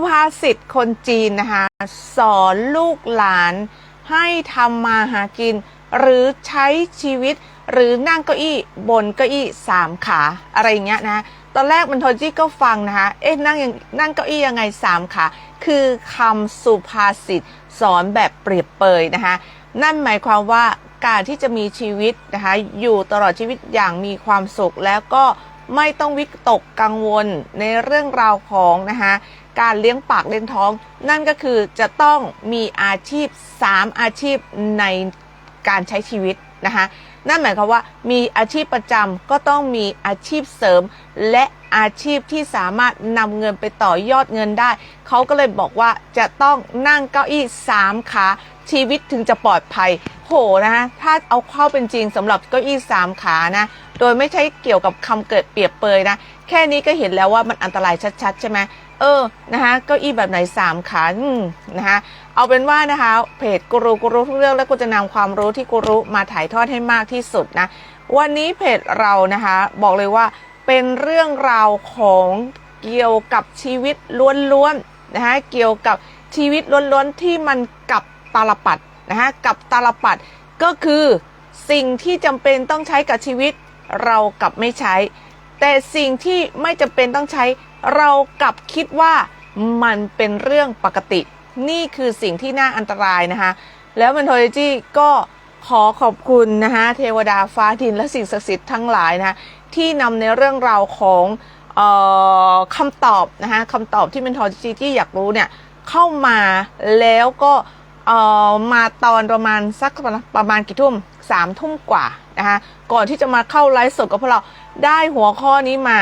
สุภาษิตคนจีนนะคะ สอนลูกหลาน ให้ทำมาหากิน หรือใช้ชีวิต หรือนั่งเก้าอี้บนเก้าอี้สามขาอะไรอย่างเงี้ยนะตอนแรกมันโทจี้ก็ฟังนะคะเอ๊ะนั่งยังนั่งเก้าอี้ยังไงสามขาคือคำสุภาษิตสอนแบบเปรียบเปยนะคะนั่นหมายความว่าการที่จะมีชีวิตนะคะอยู่ตลอดชีวิตอย่างมีความสุขแล้วก็ไม่ต้องวิตกกังวลในเรื่องราวของนะคะ การเลี้ยงปากเลี้ยงท้อง นั่นก็คือจะต้องมีอาชีพ 3 อาชีพในการใช้ชีวิตนะคะนั่นหมายความว่ามีอาชีพประจำก็ต้องมีอาชีพเสริม และอาชีพที่สามารถนำเงินไปต่อยอดเงินได้ เขาก็เลยบอกว่าจะต้องนั่งเก้าอี้สามขาชีวิตถึงจะปลอดภัย โหนะฮะถ้าเอาเข้าเป็นจริงสำหรับเก้าอี้สามขานะ โดยไม่ใช่เกี่ยวกับคำเกิดเปรียบเปยนะ แค่นี้ก็เห็นแล้วว่ามันอันตรายชัดๆ ใช่ไหม เออนะคะเก้าอี้แบบไหนสามขาอืมนะคะเอาเป็นว่านะคะเพจกูรูกูรูทุกเรื่องแล้วกูจะนำความรู้ที่กูรู้มาถ่ายทอดให้มากที่สุดนะ วันนี้เพจเรานะคะบอกเลยว่าเป็นเรื่องราวของเกี่ยวกับชีวิตล้วนๆนะคะเกี่ยวกับชีวิตล้วนๆที่มันกับตาลปัดนะคะกับตาลปัดก็คือสิ่งที่จำเป็นต้องใช้กับชีวิตเรากับไม่ใช้ แต่สิ่งที่ไม่จำเป็นต้องใช้ เรากลับคิดว่ามันเป็นเรื่องปกติ นี่คือสิ่งที่น่าอันตรายนะคะ แล้วมันโทรจีก็ขอขอบคุณนะคะเทวดาฟ้าดินและสิ่งศักดิ์สิทธิ์ทั้งหลายนะคะที่นำในเรื่องราวของออคำตอบนะคะคำตอบที่มันโทรจีที่อยากรู้เนี่ยเข้ามาแล้วก็มาตอนประมาณสักประมาณกี่ทุ่มสามทุ่มกว่านะคะก่อนที่จะมาเข้าไลฟ์สดกับพวกเราได้หัวข้อนี้มา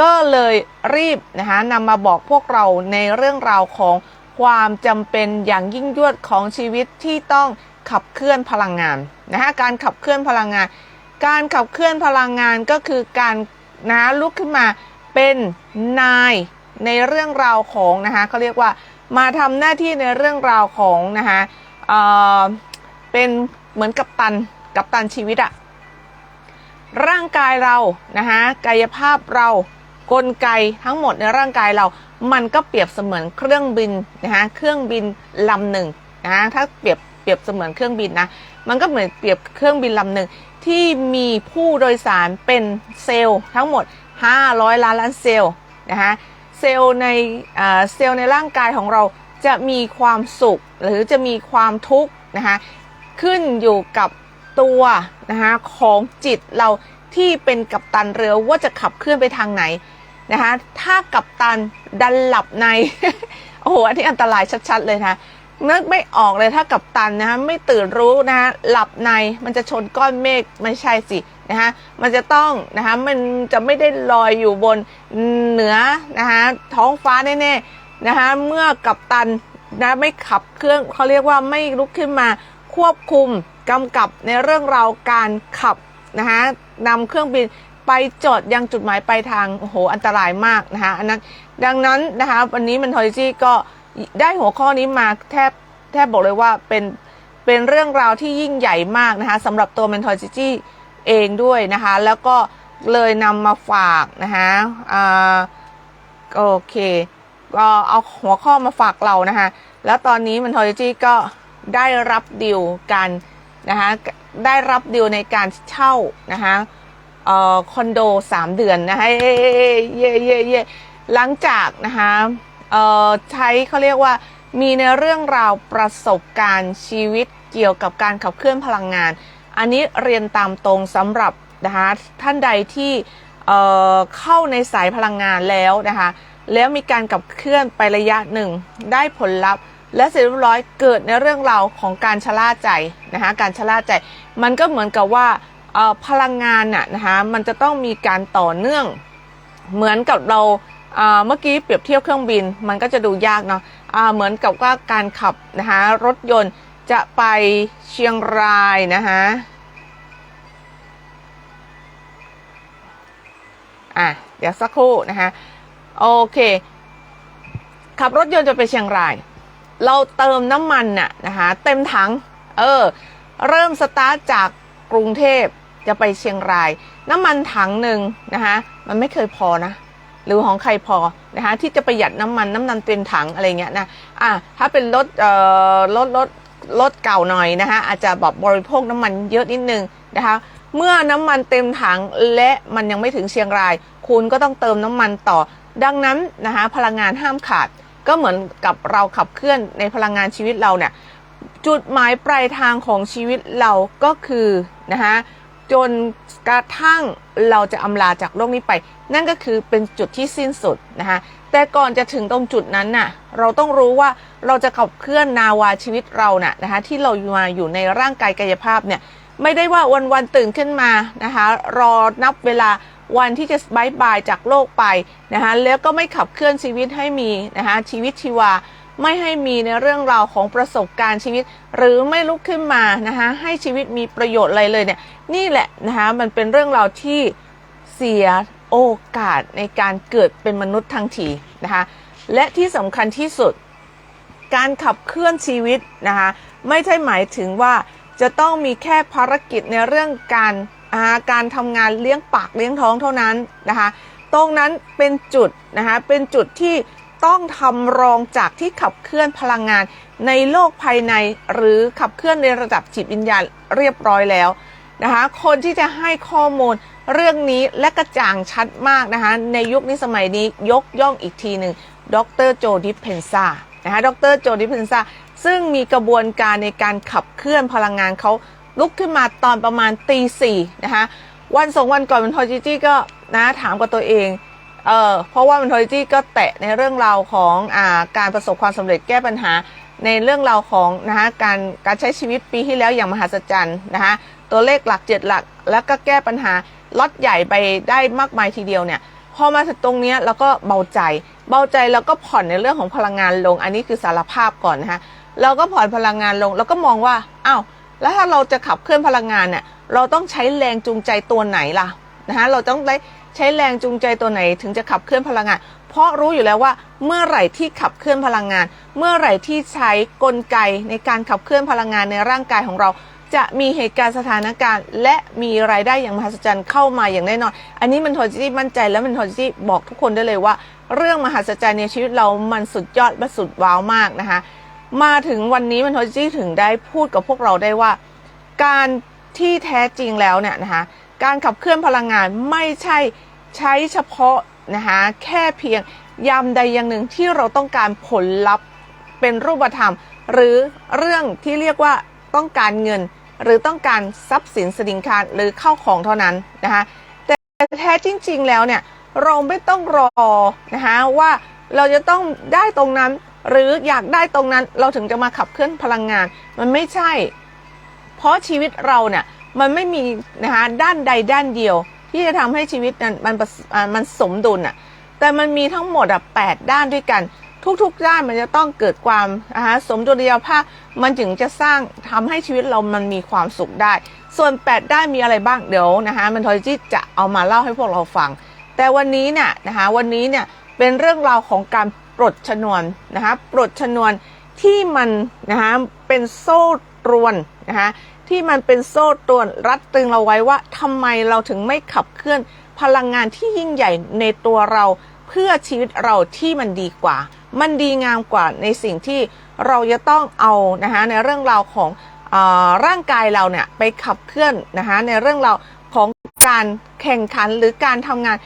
ก็เลยรีบนะคะนำมาบอกพวกเราในเรื่องราวของความจำเป็นอย่างยิ่งยวดของชีวิตที่ต้องขับเคลื่อนพลังงานนะคะการขับเคลื่อนพลังงาน การขับเคลื่อนพลังงานก็คือการนะลุกขึ้นมาเป็นนายในเรื่องราวของนะคะเขาเรียกว่ามาทำหน้าที่ในเรื่องราวของนะคะเออเป็นเหมือนกับตันกับตันชีวิตอะร่างกายเรานะคะกายภาพเรา กลไกทั้งหมดในร่างกายเรา มันก็เปรียบเสมือนเครื่องบินนะคะเครื่องบินลำหนึ่งนะถ้าเปรียบเปรียบเสมือนเครื่องบินนะมันก็เหมือนเปรียบเครื่องบินลำหนึ่งที่มีผู้โดยสารเป็นเซลล์ทั้งหมด 500 ล้านล้านเซลล์นะคะเซลล์ในเซลล์ในร่างกายของเราจะมีความสุขหรือจะมีความทุกข์นะคะขึ้นอยู่กับตัวนะคะของจิตเราที่เป็นกัปตันเรือว่าจะขับเคลื่อนไปทางไหน นะคะถ้ากัปตันดันหลับใน โอ้โหอันนี้อันตรายชัดๆเลยนะนึกไม่ออกเลยถ้ากับตันนะคะไม่ตื่นรู้นะคะหลับในมันจะชนก้อนเมฆไม่ใช่สินะคะมันจะต้องนะคะมันจะไม่ได้ลอยอยู่บนเหนือนะคะท้องฟ้าแน่ๆนะคะเมื่อกับตันนะไม่ขับเครื่องเขาเรียกว่าไม่ลุกขึ้นมาควบคุมกำกับในเรื่องราวการขับนะคะนำเครื่องบิน ไปจอดยังจุดหมายปลายทางโอ้โหอันตรายมากนะคะอันนั้นดังนั้นนะคะวันนี้มันทอยจี้ก็ได้หัวข้อนี้มาแทบแทบบอกเลยว่าเป็นเป็นเรื่องราวที่ยิ่งใหญ่มากนะคะสำหรับตัวเมนทอยจี้เองด้วยนะคะแล้วก็เลยนำมาฝากนะคะอ่าโอเคก็เอาหัวข้อมาฝากเรานะคะแล้วตอนนี้มันทอยจี้ก็ได้รับดิวกันนะคะได้รับดิวในการเช่านะคะ คอนโด 3 เดือนนะคะเย่เย่เย่เย่หลังจากนะคะเอ่อใช้เขาเรียกว่ามีในเรื่องราวประสบการณ์ชีวิตเกี่ยวกับการขับเคลื่อนพลังงาน อันนี้เรียนตามตรงสำหรับนะคะท่านใดที่เอ่อเข้าในสายพลังงานแล้วนะคะแล้วมีการขับเคลื่อนไประยะหนึ่ง ได้ผลลัพธ์ และเสร็จเรียบร้อยเกิดในเรื่องราวของการชะล่าใจนะคะการชะล่าใจ มันก็เหมือนกับว่า พลังงานน่ะนะคะมันจะต้องมีการต่อเนื่อง เหมือนกับเราเมื่อกี้เปรียบเทียบเครื่องบินมันก็จะดูยากเนาะะเหมือนกับว่าการขับนะคะรถยนต์จะไปเชียงรายนะคะอะเดี๋ยวสักครู่นะคะโอเค ขับรถยนต์จะไปเชียงราย เราเติมน้ำมันน่ะนะคะเต็มถัง เออ เริ่มสตาร์ทจากกรุงเทพ จะไปเชียงราย น้ำมันถังหนึ่งนะคะมันไม่เคยพอนะหรือของใครพอนะคะที่จะประหยัดน้ำมันน้ำมันเต็มถังอะไรเงี้ยนะอะถ้าเป็นรถเอ่อรถรถรถเก่าหน่อยนะคะอาจจะแบบบริโภคน้ำมันเยอะนิดนึงนะคะเมื่อน้ำมันเต็มถังและมันยังไม่ถึงเชียงราย คุณก็ต้องเติมน้ำมันต่อ ดังนั้นนะคะพลังงานห้ามขาด ก็เหมือนกับเราขับเคลื่อนในพลังงานชีวิตเราเนี่ยจุดหมายปลายทางของชีวิตเราก็คือนะคะ จนกระทั่งเราจะอำลาจากโลกนี้ไป นั่นก็คือเป็นจุดที่สิ้นสุดนะคะแต่ก่อนจะถึงตรงจุดนั้นน่ะเราต้องรู้ว่าเราจะขับเคลื่อนนาวาชีวิตเราน่ะนะคะที่เรามาอยู่ในร่างกายกายภาพเนี่ยไม่ได้ว่าวันวันตื่นขึ้นมานะคะรอนับเวลาวันที่จะบายบายจากโลกไปนะคะแล้วก็ไม่ขับเคลื่อนชีวิตให้มีนะคะชีวิตชีวา ไม่ให้มีในเรื่องราวของประสบการณ์ชีวิต หรือไม่ลุกขึ้นมานะคะให้ชีวิตมีประโยชน์อะไรเลยเนี่ยนี่แหละนะคะมันเป็นเรื่องราวที่เสียโอกาสในการเกิดเป็นมนุษย์ทั้งทีนะคะและที่สำคัญที่สุด การขับเคลื่อนชีวิตนะคะไม่ใช่หมายถึงว่าจะต้องมีแค่ภารกิจในเรื่องการอ่าการทำงานเลี้ยงปากเลี้ยงท้องเท่านั้นนะคะตรงนั้นเป็นจุดนะคะเป็นจุดที่ ต้องทำรองจากที่ขับเคลื่อนพลังงานในโลกภายในหรือขับเคลื่อนในระดับจิตวิญญาณเรียบร้อยแล้วนะคะคนที่จะให้ข้อมูลเรื่องนี้และกระจ่างชัดมากนะคะในยุคนี้สมัยนี้ยกย่องอีกทีหนึ่งดรโจดิเพนซานะคะดรโจดิเพนซาซึ่งมีกระบวนการในการขับเคลื่อนพลังงานเขาลุกขึ้นมาตอนประมาณตีสี่นะคะวันสองวันก่อนมันทอจิจี้ก็นะถามกับตัวเอง เออเพราะว่ามันทอจิจี้ก็แตะในเรื่องราวของอ่าการประสบความสำเร็จแก้ปัญหา ในเรื่องราวของนะคะการการใช้ชีวิตปีที่แล้วอย่างมหัศจรรย์นะคะตัวเลขหลักเจ็ดหลัก แล้วก็แก้ปัญหาล็อตใหญ่ไปได้มากมายทีเดียวเนี่ยพอมาถึงตรงนี้เราก็เบาใจ เบาใจแล้วก็ผ่อนในเรื่องของพลังงานลง อันนี้คือสารภาพก่อนนะคะเราก็ผ่อนพลังงานลงแล้วก็มองว่าอ้าวแล้วถ้าเราจะขับเคลื่อนพลังงานเนี่ยเราต้องใช้แรงจูงใจตัวไหนล่ะนะคะเราต้องได้ ใช้แรงจูงใจตัวไหนถึงจะขับเคลื่อนพลังงาน เพราะรู้อยู่แล้วว่าเมื่อไหร่ที่ขับเคลื่อนพลังงาน เมื่อไหร่ที่ใช้กลไกในการขับเคลื่อนพลังงานในร่างกายของเรา จะมีเหตุการณ์สถานการณ์ และมีรายได้อย่างมหัศจรรย์เข้ามาอย่างแน่นอน อันนี้มันโทจิจี้มั่นใจและมันโทจิจี้บอกทุกคนได้เลยว่า เรื่องมหัศจรรย์ในชีวิตเรามันสุดยอดและสุดว้าวมากนะคะมาถึงวันนี้มันโทจิจี้ถึงได้พูดกับพวกเราได้ว่า การที่แท้จริงแล้วเนี่ยนะคะ การขับเคลื่อนพลังงานไม่ใช่ใช้เฉพาะนะคะแค่เพียงยามใดอย่างหนึ่งที่เราต้องการผลลัพธ์เป็นรูปธรรม หรือเรื่องที่เรียกว่าต้องการเงิน หรือต้องการทรัพย์สินสินค้าหรือเข้าของเท่านั้นนะคะแต่แท้จริง ๆ แล้วเนี่ยเราไม่ต้องรอนะคะว่าเราจะต้องได้ตรงนั้น หรืออยากได้ตรงนั้นเราถึงจะมาขับเคลื่อนพลังงาน มันไม่ใช่ เพราะชีวิตเราเนี่ย มันไม่มีนะคะด้านใดด้านเดียว ที่จะทำให้ชีวิตนั้นมันมันสมดุลอะแต่มันมีทั้งหมดอะแปดด้านด้วยกัน ทุกๆด้านมันจะต้องเกิดความนะคะสมดุลยภาพมันถึงจะสร้างทำให้ชีวิตเรามันมีความสุขได้ ส่วน 8 ด้านมีอะไรบ้างเดี๋ยวนะคะมันทอยจี้จะเอามาเล่าให้พวกเราฟัง แต่วันนี้เนี่ยนะคะวันนี้เนี่ยเป็นเรื่องราวของการปลดชนวนนะคะปลดชนวนที่มันนะคะเป็นโซ่ตรวนนะคะ ที่มันเป็นโซ่ตรวนรัดตึงเราไว้ว่าทำไมเราถึงไม่ขับเคลื่อนพลังงานที่ยิ่งใหญ่ในตัวเรา เพื่อชีวิตเราที่มันดีกว่า มันดีงามกว่าในสิ่งที่เราจะต้องเอานะคะในเรื่องราวของอร่างกายเราเนี่ยไปขับเคลื่อนนะคะในเรื่องราวของการแข่งขันหรือการทำงาน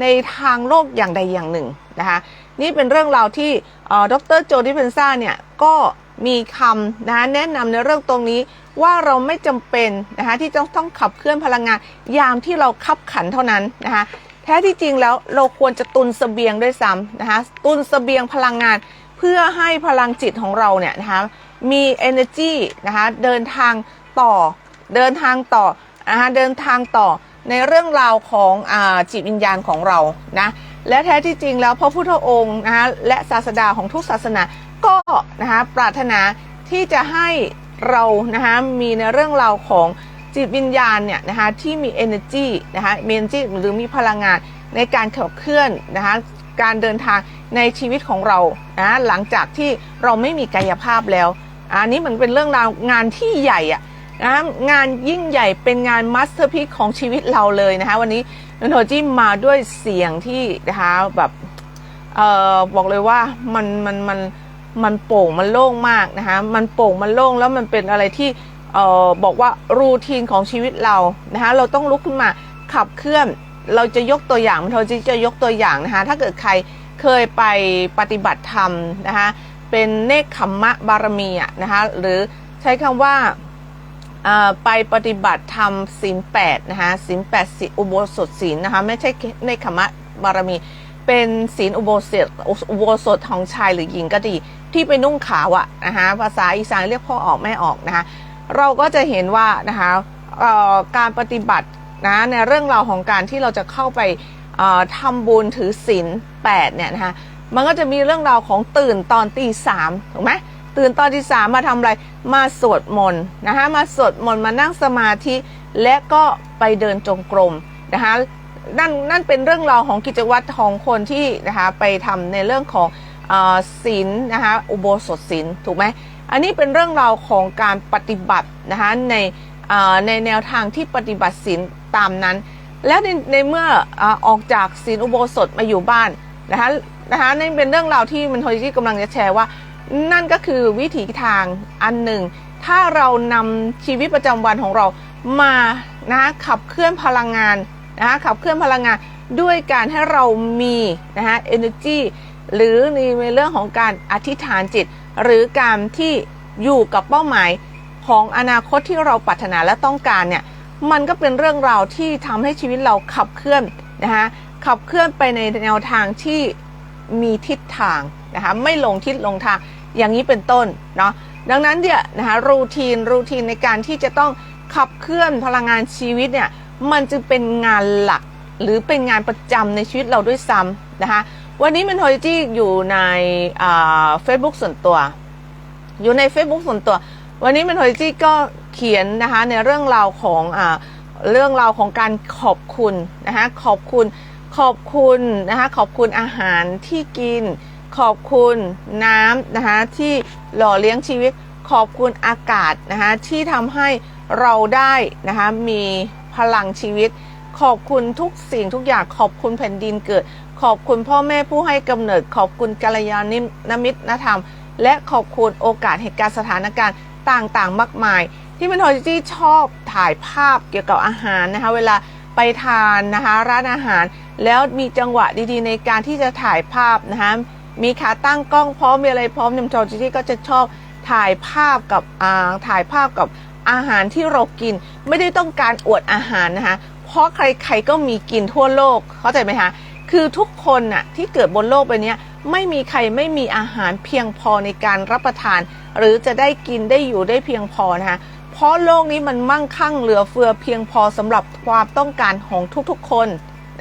ในทางโลกอย่างใดอย่างหนึ่งนะคะนี่เป็นเรื่องราวที่ดรโจดิเพนซ่าเนี่ยก็มีคำนะะแนะนำในเรื่องตรงนี้ ว่าเราไม่จำเป็นนะคะที่จะต้องขับเคลื่อนพลังงาน ยามที่เราขับขันเท่านั้นนะคะแท้ที่จริงแล้วเราควรจะตุนเสบียงด้วยซ้ำนะคะตุนเสบียงพลังงาน เพื่อให้พลังจิตของเราเนี่ยนะคะมี energy นะคะเดินทางต่อเดินทางต่อนะคะเดินทางต่อในเรื่องราวของอจิตวิญญาณของเรานะและแท้ที่จริงแล้วพระพุทธองค์นะคะและศาสดาของทุกศาสนาก็นะคะปรารถนาที่จะให้ เรานะคะมีในเรื่องราวของจิตวิญญาณเนี่ยนะคะที่มี energy นะคะมี energy หรือมีพลังงานในการขับเคลื่อนนะคะการเดินทางในชีวิตของเรานะหลังจากที่เราไม่มีกายภาพแล้ว อันนี้มือนเป็นเรื่องราวงานที่ใหญ่อะนะงานยิ่งใหญ่เป็นงานมาสเตอร์พี e ของชีวิตเราเลยนะคะวันนี้นโทจิมาด้วยเสียงที่นะคะแบบเออบอกเลยว่ามันมันมันมัน มันโป่งมันโล่งมากนะคะ มันโป่งมันโล่งแล้วมันเป็นอะไรที่เอ่อบอกว่ารูทีนของชีวิตเรานะคะเราต้องลุกขึ้นมาขับเคลื่อน เราจะยกตัวอย่างมันโทจิจะยกตัวอย่างนะคะถ้าเกิดใครเคยไปปฏิบัติธรรมนะคะเป็นเนคขมมะบารมีอะนะคะหรือใช้คำว่าไปปฏิบัติธรรมศีลแปดนะคะศีลแปดศีลอุโบสถศีลนะคะไม่ใช่ในคขมะบารมี เป็นศีลอุโบสถอุโบสถของชายหรือหญิงก็ดี ที่ไปนุ่งขาวอะนะคะภาษาอีสานเรียกพ่อออกแม่ออกนะคะเราก็จะเห็นว่านะคะการปฏิบัตินะในเรื่องราวของการที่เราจะเข้าไปเอ่อทำบุญถือศีลแปดเนี่ยนะคะมันก็จะมีเรื่องราวของตื่นตอนตีสามถูกไหมตื่นตอนที่สามมาทำอะไรมาสวดมนต์นะคะมาสวดมนต์มานั่งสมาธิและก็ไปเดินจงกรมนะคะ นั่นนั่นเป็นเรื่องราวของกิจวัตรของคนที่นะคะไปทำในเรื่องของศีลนะคะอุโบสถศีลถูกไหมอันนี้เป็นเรื่องราวของการปฏิบัตินะคะในในแนวทางที่ปฏิบัติศีลตามนั้น แล้วในในเมื่อออกจากศีลอุโบสถมาอยู่บ้านนะคะนะคะนี่เป็นเรื่องราวที่มันโทยที่กำลังจะแชร์ว่า นั่นก็คือวิถีทางอันหนึ่ง ถ้าเรานำชีวิตประจำวันของเรามานะขับเคลื่อนพลังงาน นะคะขับเคลื่อนพลังงานด้วยการให้เรามีนะคะ energy หรือในเรื่องของการอธิษฐานจิต หรือการที่อยู่กับเป้าหมายของอนาคตที่เราปรารถนาและต้องการเนี่ยมันก็เป็นเรื่องราวที่ทำให้ชีวิตเราขับเคลื่อนนะคะขับเคลื่อนไปในแนวทางที่มีทิศทางนะคะไม่ลงทิศลงทางอย่างนี้เป็นต้นเนาะดังนั้นเนี่ยนะคะรูทีนรูทีนในการที่จะต้องขับเคลื่อนพลังงานชีวิตเนี่ย มันจึงเป็นงานหลักหรือเป็นงานประจำในชีวิตเราด้วยซ้ำนะคะ วันนี้มันโทยจี้อยู่ในเฟซบุ๊กส่วนตัว อยู่ใน Facebook ส่วนตัว วันนี้มันโทยจี้ก็เขียนนะคะในเรื่องราวของอเรื่องราวของการขอบคุณนะคะขอบคุณขอบคุณนะคะขอบคุณอาหารที่กิน ขอบคุณน้ำนะคะที่หล่อเลี้ยงชีวิต ขอบคุณอากาศนะคะที่ทำให้เราได้นะคะมี พลังชีวิต ขอบคุณทุกสิ่งทุกอย่างขอบคุณแผ่นดินเกิด ขอบคุณพ่อแม่ผู้ให้กำเนิด ขอบคุณกัลยาณมิตรธรรม และขอบคุณโอกาสเหตุการณ์สถานการณ์ต่างๆ มากมาย ที่มันโทจิจี้ชอบถ่ายภาพเกี่ยวกับอาหารนะคะเวลาไปทานนะคะร้านอาหาร แล้วมีจังหวะดีๆ ในการที่จะถ่ายภาพนะคะมีขาตั้งกล้องพร้อมมีอะไรพร้อมนิมโทจิจี้ก็จะชอบถ่ายภาพกับอ่าถ่ายภาพกับ อาหารที่เรากิน ไม่ได้ต้องการอวดอาหารนะคะ เพราะใครๆก็มีกินทั่วโลก เข้าใจไหมคะ คือทุกคนน่ะที่เกิดบนโลกใบนี้ไม่มีใครไม่มีอาหารเพียงพอในการรับประทาน หรือจะได้กินได้อยู่ได้เพียงพอนะคะเพราะโลกนี้มันมั่งคั่งเหลือเฟือเพียงพอสำหรับความต้องการของทุกๆคน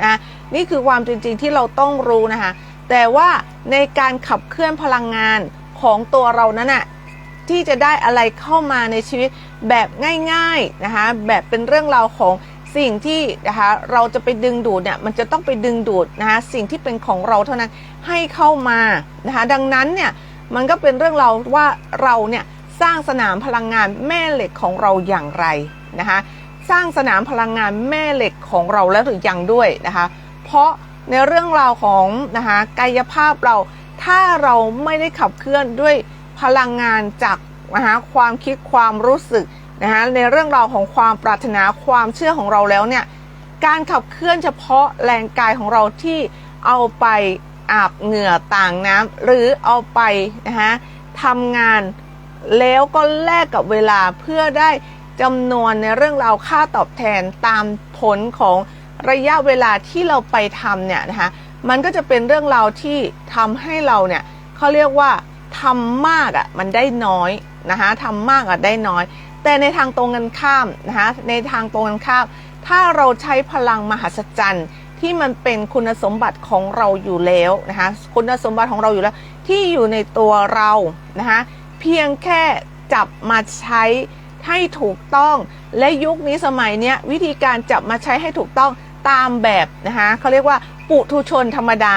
นะนี่คือความจริงๆที่เราต้องรู้นะคะแต่ว่าในการขับเคลื่อนพลังงานของตัวเรานั้นน่ะ ที่จะได้อะไรเข้ามาในชีวิตแบบง่ายๆนะคะแบบเป็นเรื่องราวของสิ่งที่นะคะเราจะไปดึงดูดเนี่ยมันจะต้องไปดึงดูดนะคะสิ่งที่เป็นของเราเท่านั้นให้เข้ามานะคะดังนั้นเนี่ยมันก็เป็นเรื่องเราวว่าเราเนี่ยสร้างสนามพลังงานแม่เหล็กของเราอย่างไรนะคะสร้างสนามพลังงานแม่เหล็กของเราแล้วหรือยังด้วยนะคะเพราะในเรื่องราวของนะคะกายภาพเราถ้าเราไม่ได้ขับเคลื่อนด้วย พลังงานจากนะคะความคิดความรู้สึกนะคะในเรื่องราวของความปรารถนาความเชื่อของเราแล้วเนี่ยการขับเคลื่อนเฉพาะแรงกายของเราที่เอาไปอาบเหงื่อต่างน้ำหรือเอาไปนะคะทำงานแล้วก็แลกกับเวลาเพื่อได้จำนวนในเรื่องราวค่าตอบแทนตามผลของระยะเวลาที่เราไปทำเนี่ยนะคะมันก็จะเป็นเรื่องราวที่ทำให้เราเนี่ยเขาเรียกว่า ทำมากอะ่ะมันได้น้อยนะคะทำมากอะ่ะได้น้อย แต่ในทางตรงกันข้ามนะคะในทางตรงกันข้าม ถ้าเราใช้พลังมหัศจรรย์ที่มันเป็นคุณสมบัติของเราอยู่แล้วนะคะคุณสมบัติของเราอยู่แล้ว ที่อยู่ในตัวเรานะคะเพียงแค่จับมาใช้ให้ถูกต้อง และยุคนี้สมัยเนี้ยวิธีการจับมาใช้ให้ถูกต้องตามแบบนะคะเขาเรียกว่าปุถุชนธรรมดา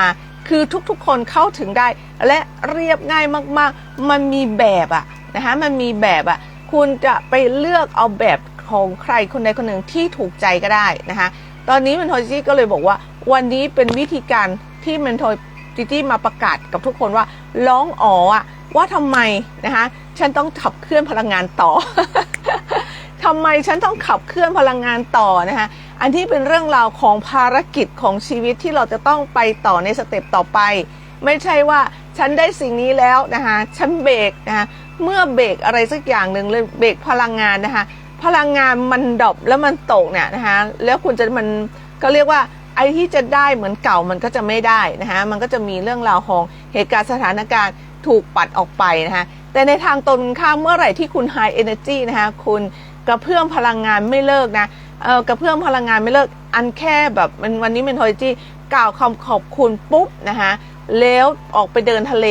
คือทุกๆคนเข้าถึงได้ และเรียบง่ายมากๆ มันมีแบบอะนะคะมันมีแบบอะคุณจะไปเลือกเอาแบบของใครคนใดคนหนึ่งที่ถูกใจก็ได้นะคะตอนนี้เมนโทจิจี้ก็เลยบอกว่า วันนี้เป็นวิธีการที่เมนโทจิจี้มาประกาศกับทุกคนว่าร้องอ๋ออะว่าทำไมนะคะฉันต้องขับเคลื่อนพลังงานต่อทำไมฉันต้องขับเคลื่อนพลังงานต่อนะคะ อันที่เป็นเรื่องราวของภารกิจของชีวิตที่เราจะต้องไปต่อในสเต็ปต่อไป ไม่ใช่ว่าฉันได้สิ่งนี้แล้วนะคะฉันเบรกนะคะเมื่อเบรกอะไรสักอย่างหนึ่งเลยเบรกพลังงานนะคะพลังงานมันดรอปแล้วมันตกเนี่ยนะคะแล้วคุณจะมันก็เรียกว่าไอ้ที่จะได้เหมือนเก่ามันก็จะไม่ได้นะคะมันก็จะมีเรื่องราวของเหตุการณ์สถานการณ์ถูกปัดออกไปนะคะแต่ในทางตรงข้ามเมื่อไหร่ที่คุณ high energy นะคะคุณกระเพื่อมพลังงานไม่เลิกนะ เออกระเพื่อมพลังงานไม่เลิกอันแค่แบบมันวันนี้เมนโทจิกล่าวคำขอบคุณปุ๊บนะคะแล้วออกไปเดินทะเล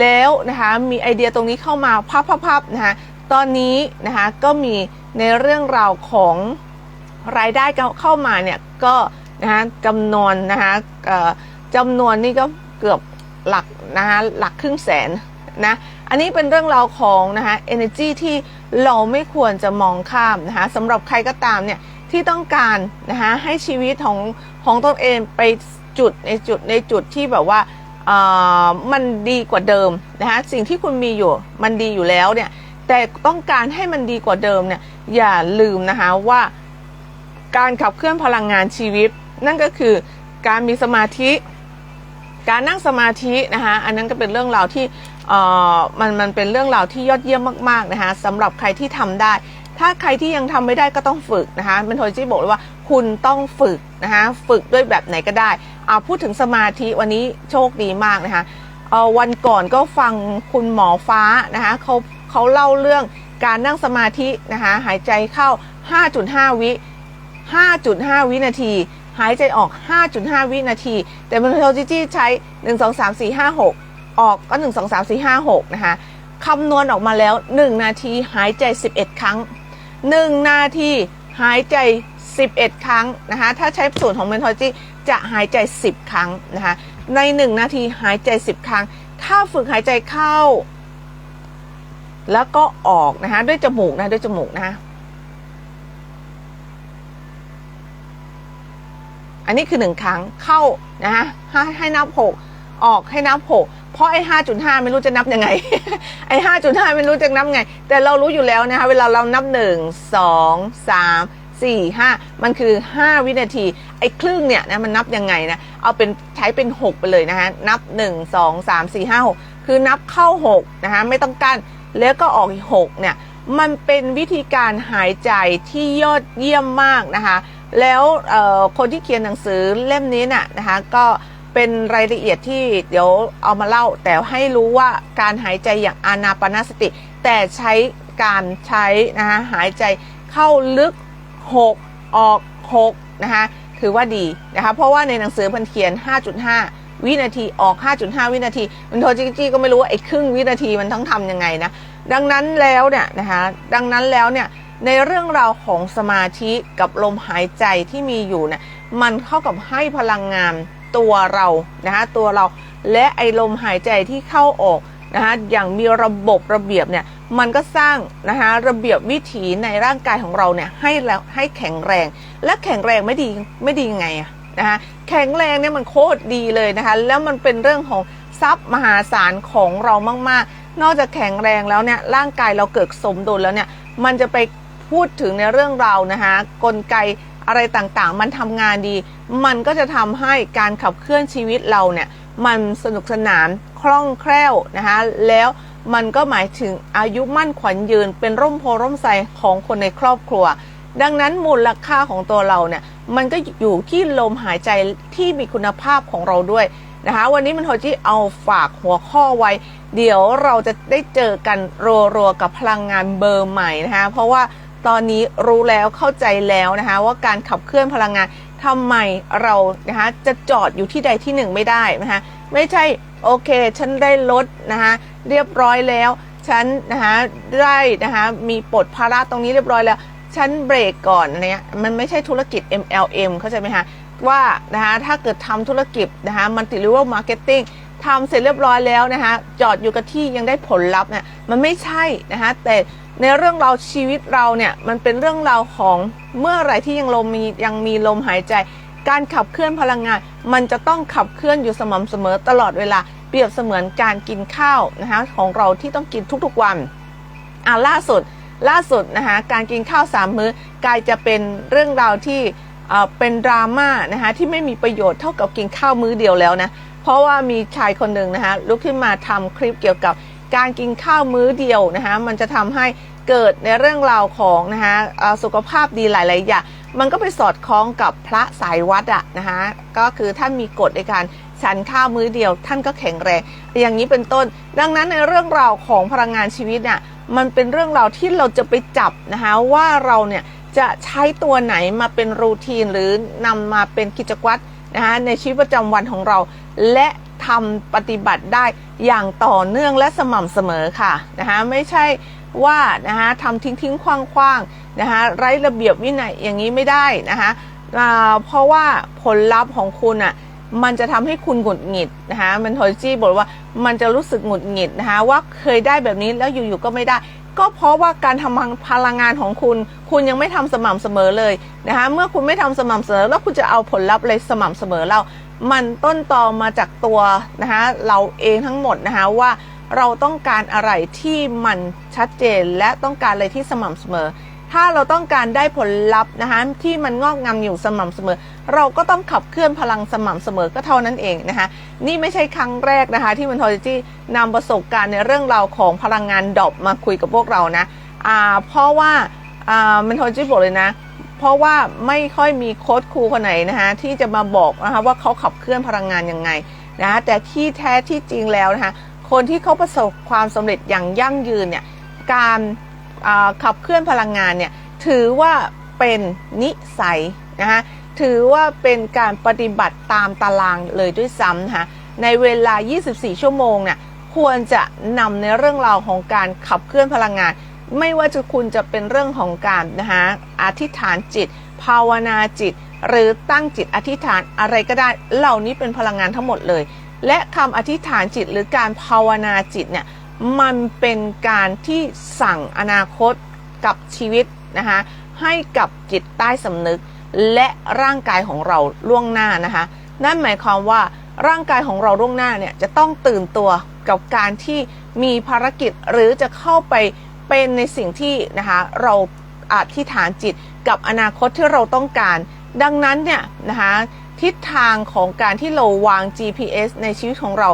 แล้วนะคะมีไอเดียตรงนี้เข้ามาพับๆๆนะคะตอนนี้นะคะก็มีในเรื่องราวของรายได้เข้ามาเนี่ยก็นะคะจำนวนนะคะจำนวนนี่ก็เกือบหลักนะคะหลักครึ่งแสนนะอันนี้เป็นเรื่องราวของนะคะ energy ที่เราไม่ควรจะมองข้ามนะคะสำหรับใครก็ตามเนี่ย ที่ต้องการนะคะให้ชีวิตของของตนเองไปจุดในจุดในจุดที่แบบว่ามันดีกว่าเดิมนะคะสิ่งที่คุณมีอยู่มันดีอยู่แล้วเนี่ยแต่ต้องการให้มันดีกว่าเดิมเนี่ยอย่าลืมนะคะว่าการขับเคลื่อนพลังงานชีวิต นั่นก็คือการมีสมาธิ การนั่งสมาธินะคะอันนั้นก็เป็นเรื่องราวที่มันมันเป็นเรื่องราวที่ยอดเยี่ยมมากๆนะคะสำหรับใครที่ทำได้ ถ้าใครที่ยังทำไม่ได้ก็ต้องฝึกนะคะเมนโทจี้บอกเลยว่าคุณต้องฝึกนะคะฝึกด้วยแบบไหนก็ได้เอาพูดถึงสมาธิวันนี้โชคดีมากนะคะวันก่อนก็ฟังคุณหมอฟ้านะคะเขาเขาเล่าเรื่องการนั่งสมาธินะคะหายใจเข้า 5.5 วิ 5.5 วินาที หายใจออก 5.5 วินาที แต่เมนโทจี้ใช้ 1 2 3 4 5 6 ออกก็ 1 2 3 4 5 6 นะคะคำนวณออกมาแล้ว 1 นาทีหายใจ 11 ครั้ง 1 นาที หายใจ 11 ครั้งนะคะถ้าใช้สูตรของเมนโทจี้จะหายใจ 10 ครั้งนะคะใน 1 นาทีหายใจ 10 ครั้ง ถ้าฝึกหายใจเข้า แล้วก็ออกนะคะด้วยจมูกนะด้วยจมูกนะคะอันนี้คือ 1 ครั้งเข้านะคะให้ให้นับ 6 ออกให้นับ 6 เพราะไอ้ห้าจุดห้าไม่รู้จะนับยังไง ไอ้ห้าจุดห้าไม่รู้จะนับไง แต่เรารู้อยู่แล้วนะคะ เวลาเรานับหนึ่งสองสามสี่ห้ามันคือห้าวินาที ไอ้ครึ่งเนี่ยนะมันนับยังไงนะ เอาเป็นใช้เป็นหกไปเลยนะคะ นับหนึ่งสองสามสี่ห้าหกคือนับเข้าหกนะคะไม่ต้องกั้นแล้วก็ออกหกเนี่ยมันเป็นวิธีการหายใจที่ยอดเยี่ยมมากนะคะ แล้วคนที่เขียนหนังสือเล่มนี้น่ะนะคะก็ เป็นรายละเอียดที่เดี๋ยวเอามาเล่า แต่ให้รู้ว่าการหายใจอย่างอานาปนาสติ แต่ใช้การใช้นะคะหายใจเข้าลึก 6 ออก 6 นะคะถือว่าดีนะคะเพราะว่าในหนังสือมันเขียน 5.5 วินาทีออก 5.5 วินาที มันโทรจิจี้ก็ไม่รู้ว่าไอ้ครึ่งวินาทีมันต้องทำยังไงนะดังนั้นแล้วเนี่ยนะคะดังนั้นแล้วเนี่ยในเรื่องราวของสมาธิกับลมหายใจที่มีอยู่เนี่ยมันเข้ากับให้พลังงาน ตัวเรานะคะตัวเราและไอลมหายใจที่เข้าออกนะคะอย่างมีระบบระเบียบเนี่ยมันก็สร้างนะคะระเบียบวิถีในร่างกายของเราเนี่ยให้แล้วให้แข็งแรง และแข็งแรงไม่ดีไม่ดียังไงอะนะคะแข็งแรงเนี่ยมันโคตรดีเลยนะคะแล้วมันเป็นเรื่องของทรัพย์มหาศาลของเรามาก ๆ นอกจากแข็งแรงแล้วเนี่ยร่างกายเราเกิดสมดุลแล้วเนี่ยมันจะไปพูดถึงในเรื่องราวนะคะกลไกอะไรต่างๆ มันทำงานดี มันก็จะทำให้การขับเคลื่อนชีวิตเราเนี่ยมันสนุกสนานคล่องแคล่วนะคะแล้วมันก็หมายถึงอายุมั่นขวัญยืน เป็นร่มโพร่มไทรของคนในครอบครัว ดังนั้นมูลค่าของตัวเราเนี่ยมันก็อยู่ที่ลมหายใจที่มีคุณภาพของเราด้วยนะคะวันนี้มันโทจีเอาฝากหัวข้อไว้ เดี๋ยวเราจะได้เจอกันรัวๆกับพลังงานเบอร์ใหม่นะคะเพราะว่าตอนนี้รู้แล้วเข้าใจแล้วนะคะว่าการขับเคลื่อนพลังงาน ทำไมเรานะคะจะจอดอยู่ที่ใดที่หนึ่งไม่ได้นะคะไม่ใช่โอเค ฉันได้รถนะคะเรียบร้อยแล้ว ฉันนะคะได้นะคะมีปลดภาระตรงนี้เรียบร้อยแล้ว ฉันเบรกก่อนเนี่ยมันไม่ใช่ธุรกิจ MLM เข้าใจไหมคะว่านะคะถ้าเกิดทำธุรกิจนะคะมันติดหรือว่ามาร์เก็ตติ้งทำเสร็จเรียบร้อยแล้วนะคะจอดอยู่กับที่ยังได้ผลลัพธ์เนี่ยมันไม่ใช่นะคะแต่ ในเรื่องราวชีวิตเราเนี่ยมันเป็นเรื่องราวของเมื่อไรที่ยังลมมียังมีลมหายใจ การขับเคลื่อนพลังงาน มันจะต้องขับเคลื่อนอยู่สม่ำเสมอตลอดเวลาเปรียบเสมือนการกินข้าวนะคะของเราที่ต้องกินทุกๆวันอ่าล่าสุดล่าสุดนะคะการกินข้าวสามมื้อกลายจะเป็นเรื่องราวที่เอ่อเป็นดราม่านะคะที่ไม่มีประโยชน์เท่ากับกินข้าวมื้อเดียวแล้วนะเพราะว่ามีชายคนหนึ่งนะคะลุกขึ้นมาทำคลิปเกี่ยวกับ การกินข้าวมื้อเดียวนะคะมันจะทำให้เกิดในเรื่องราวของนะคะสุขภาพดีหลายๆอย่างมันก็ไปสอดคล้องกับพระสายวัดอะนะคะก็คือท่านมีกฎในการฉันข้าวมื้อเดียว ท่านก็แข็งแรง อย่างนี้เป็นต้น ดังนั้นในเรื่องราวของพลังงานชีวิตน่ะมันเป็นเรื่องราวที่เราจะไปจับนะคะว่าเราเนี่ยจะใช้ตัวไหนมาเป็นรูทีนหรือนำมาเป็นกิจวัตรนะคะในชีวิตประจำวันของเรา และ ทำปฏิบัติได้อย่างต่อเนื่องและสม่ำเสมอค่ะนะคะไม่ใช่ว่านะคะทำทิ้งทิ้งคว้างคว้างๆนะคะไร้ระเบียบวินัยอย่างนี้ไม่ได้นะคะเพราะว่าผลลัพธ์ของคุณอะมันจะทำให้คุณหงุดหงิดนะคะมันโทจี้บอกว่ามันจะรู้สึกหงุดหงิดนะคะว่าเคยได้แบบนี้แล้วอยู่ๆก็ไม่ได้ ก็เพราะว่าการทำพลังงานของคุณ คุณยังไม่ทำสม่ำเสมอเลยนะคะเมื่อคุณไม่ทำสม่ำเสมอแล้วคุณจะเอาผลลัพธ์อะไรสม่ำเสมอเรา มันต้นตอมาจากตัวนะคะเราเองทั้งหมดนะคะว่าเราต้องการอะไรที่มันชัดเจนและต้องการอะไรที่สม่ำเสมอ ถ้าเราต้องการได้ผลลัพธ์นะคะที่มันงอกงามอยู่สม่ำเสมอ เราก็ต้องขับเคลื่อนพลังสม่ำเสมอก็เท่านั้นเองนะคะนี่ไม่ใช่ครั้งแรกนะคะ ที่มันทอจิจี้นำประสบการณ์ในเรื่องราวของพลังงานดอปมาคุยกับพวกเรานะอ่าเพราะว่าอ่ามันทอจิจี้บอกเลยนะ เพราะว่าไม่ค่อยมีโค้ชครูคนไหนนะคะที่จะมาบอกนะคะว่าเขาขับเคลื่อนพลังงานยังไงนะะแต่ที่แท้ที่จริงแล้วนะคะคนที่เขาประสบความสำเร็จอย่างยั่งยืนเนี่ยการขับเคลื่อนพลังงานเนี่ยถือว่าเป็นนิสัยนะคะถือว่าเป็นการปฏิบัติตามตารางเลยด้วยซ้ำนะคะในเวลา 24 ชั่วโมงเนี่ยควรจะนำในเรื่องราวของการขับเคลื่อนพลังงาน ไม่ว่าจะคุณจะเป็นเรื่องของการนะคะอธิษฐานจิต ภาวนาจิต หรือตั้งจิตอธิษฐานอะไรก็ได้ เหล่านี้เป็นพลังงานทั้งหมดเลย และคำอธิษฐานจิตหรือการภาวนาจิตเนี่ยมันเป็นการที่สั่งอนาคตกับชีวิตนะคะให้กับจิตใต้สำนึกและร่างกายของเราล่วงหน้านะคะ นั่นหมายความว่าร่างกายของเราล่วงหน้าเนี่ยจะต้องตื่นตัวกับการที่มีภารกิจหรือจะเข้าไป เป็นในสิ่งที่นะคะเราอธิษฐานจิตกับอนาคตที่เราต้องการ ดังนั้นเนี่ยนะคะทิศทางของการที่เราวาง GPS ในชีวิตของเรา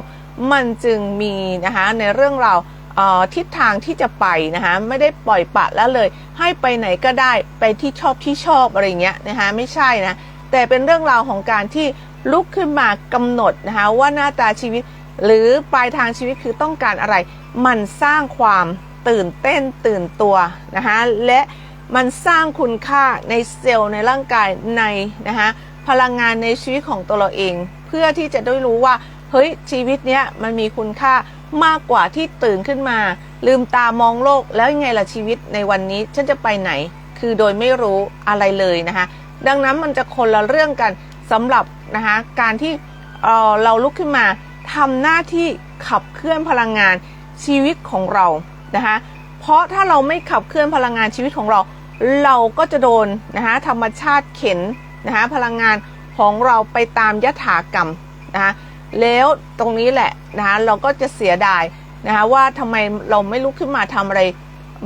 มันจึงมีนะคะในเรื่องราวเทิศทางที่จะไปนะคะไม่ได้ปล่อยปะแล้วเลย ให้ไปไหนก็ได้ไปที่ชอบที่ชอบอะไรเงี้ยนะคะไม่ใช่นะแต่เป็นเรื่องราวของการที่ลุกขึ้นมากำหนดนะคะว่าหน้าตาชีวิต หรือปลายทางชีวิตคือต้องการอะไร มันสร้างความ ตื่นเต้นตื่นตัวนะคะและมันสร้างคุณค่าในเซลล์ในร่างกายในนะคะพลังงานในชีวิตของตัวเราเอง เพื่อที่จะได้รู้ว่าเฮ้ยชีวิตเนี้ยมันมีคุณค่ามากกว่าที่ตื่นขึ้นมา ลืมตามองโลกแล้วยังไงล่ะชีวิตในวันนี้ฉันจะไปไหน คือโดยไม่รู้อะไรเลยนะคะดังนั้นมันจะคนละเรื่องกันสำหรับนะคะการที่เออเราลุกขึ้นมาทำหน้าที่ขับเคลื่อนพลังงานชีวิตของเรา นะคะ เพราะถ้าเราไม่ขับเคลื่อนพลังงานชีวิตของเรา เราก็จะโดนนะคะธรรมชาติเข็นนะคะพลังงานของเราไปตามยถากรรมนะคะแล้วตรงนี้แหละนะคะเราก็จะเสียดายนะคะว่าทำไมเราไม่ลุกขึ้นมาทำอะไร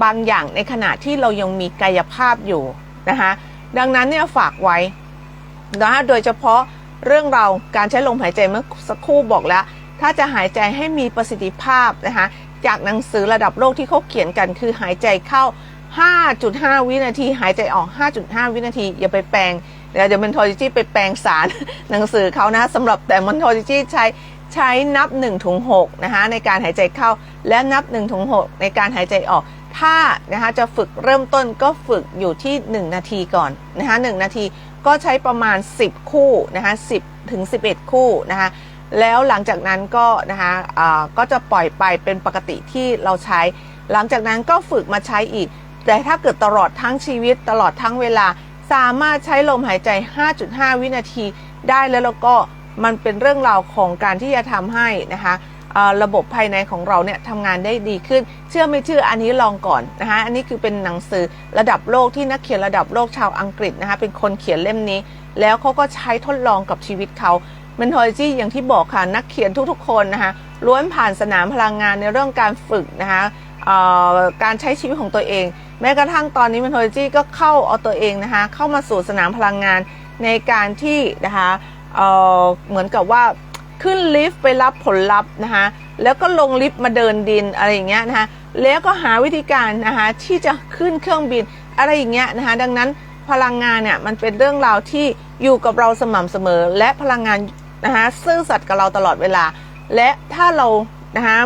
บางอย่างในขณะที่เรายังมีกายภาพอยู่นะคะดังนั้นเนี่ยฝากไว้นะคะโดยเฉพาะเรื่องเราการใช้ลมหายใจเมื่อสักครู่บอกแล้ว ถ้าจะหายใจให้มีประสิทธิภาพนะคะ จากหนังสือระดับโลกที่เขาเขียนกันคือหายใจเข้า 5.5 วินาที หายใจออก 5.5 วินาที อย่าไปแปลงเดี๋ยวเดี๋ยวมันโทจิจี้ไปแปลงสารหนังสือเขานะสำหรับแต่มันโทจิจี้ใช้ใช้นับ1ถึง6นะคะในการหายใจเข้าและนับ1ถึง6ในการหายใจออก ถ้านะคะจะฝึกเริ่มต้นก็ฝึกอยู่ที่ 1 นาทีก่อนนะคะ1นาทีก็ใช้ประมาณ 10 คู่นะคะ10ถึง11 คู่นะคะ แล้วหลังจากนั้นก็นะคะอ่าก็จะปล่อยไปเป็นปกติที่เราใช้ หลังจากนั้นก็ฝึกมาใช้อีก แต่ถ้าเกิดตลอดทั้งชีวิตตลอดทั้งเวลา สามารถใช้ลมหายใจ 5.5 วินาทีได้แล้วเราก็มันเป็นเรื่องราวของการที่จะทำให้นะคะอ่อระบบภายในของเราเนี่ยทำงานได้ดีขึ้น เชื่อไม่เชื่ออันนี้ลองก่อนนะคะอันนี้คือเป็นหนังสือระดับโลกที่นักเขียนระดับโลกชาวอังกฤษนะคะเป็นคนเขียนเล่มนี้ แล้วเขาก็ใช้ทดลองกับชีวิตเขา Mentology อย่างที่บอกค่ะนักเขียนทุกๆ คนนะคะล้วนผ่านสนามพลังงานในเรื่องการฝึกนะคะเอ่อการใช้ชีวิตของตัวเอง แม้กระทั่งตอนนี้ Mentology ก็เข้าเอาตัวเองนะคะเข้ามาสู่สนามพลังงานในการที่นะคะเอ่อเหมือนกับว่าขึ้นลิฟต์ไปรับผลลัพธ์นะคะแล้วก็ลงลิฟต์มาเดินดินอะไรอย่างเงี้ยนะคะแล้วก็หาวิธีการนะคะที่จะขึ้นเครื่องบินอะไรอย่างเงี้ยนะคะดังนั้นพลังงานเนี่ยมันเป็นเรื่องราวที่อยู่กับเราสม่ำเสมอ และพลังงาน นะคะซื่อสัตย์กับเราตลอดเวลา และถ้าเรานะคะ